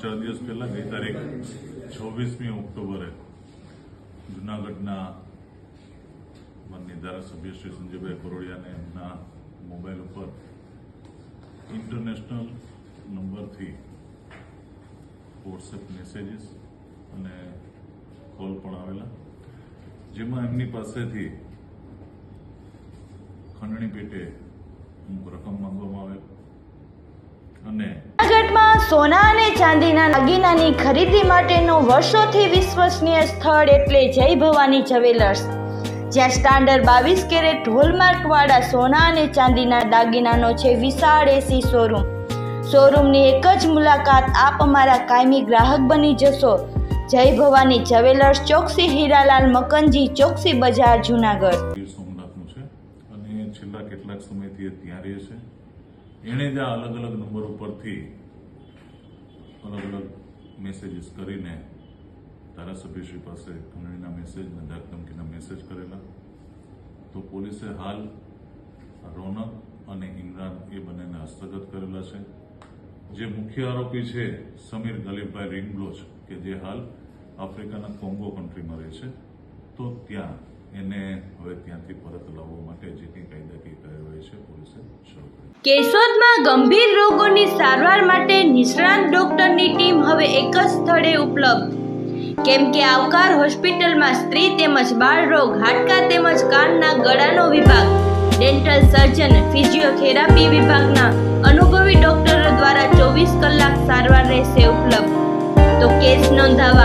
પહેલા ગઈ તારીખ છવ્વીસમી ઓક્ટોબરે જુનાગઢના માનની ધારાસભ્ય શ્રી સંજયભાઈ કરોડિયાને એમના મોબાઈલ ઉપર ઇન્ટરનેશનલ નંબરથી વોટ્સએપ મેસેજીસ અને કોલ પણ આવેલા. જેમાં એમની પાસેથી ખંડણી પેટે અમુક રકમ માંગવામાં આવેલ. અને જૂનાગઢમાં સોના અને ચાંદીના દાગીનાની ખરીદી માટેનું વર્ષોથી વિશ્વસનીય સ્થળ એટલે જય ભવાની જ્વેલર્સ. જ્યાં સ્ટાન્ડર્ડ બાવીસ કેરેટ હોલમાર્કવાળા સોના અને ચાંદીના દાગીનાનો છે વિશાળ એસી શોરૂમ શોરૂમની એક જ મુલાકાત આપ અમારા કાયમી ગ્રાહક બની જશો. જય ભવાની જ્વેલર્સ ચોકસી હીરાલાલ મકનજી ચોકસી બજાર જુનાગઢ. સોમનાથનું છે. અને છેલ્લા કેટલાક સમયથી ત્યાં રહે છે. એણે જ આ અલગ અલગ નંબર ઉપરથી અલગ અલગ મેસેજીસ કરીને ધારાસભ્યશ્રી પાસે ખંડણીના મેસેજ અને ધમકીના મેસેજ કરેલા. તો પોલીસે હાલ રોનક અને ઇમરાન એ બંનેને હસ્તગત કરેલા છે. જે મુખ્ય આરોપી છે સમીર ગલીબભાઈ રિંગલોચ કે જે હાલ આફ્રિકાના કોંગો કન્ટ્રીમાં રહે છે. તો ત્યાં એને હવે ત્યાંથી પરત લાવવા માટે જે કંઈ કાયદાકીય કાર્યવાહી છે કેશોદમાં ગંભીર રોગોની સારવાર માટે નિષ્ણાંત ડોક્ટરની ટીમ હવે એક જ સ્થળે ઉપલબ્ધ. કેમ કે આવકાર હોસ્પિટલમાં સ્ત્રી તેમજ બાળ રોગ, હાડકા તેમજ કાનના ગળાનો વિભાગ, ડેન્ટલ સર્જન, ફિઝિયોથેરાપી વિભાગના અનુભવી ડોક્ટરો દ્વારા ચોવીસ કલાક સારવાર રહેશે ઉપલબ્ધ. તો કેસ નોંધાવા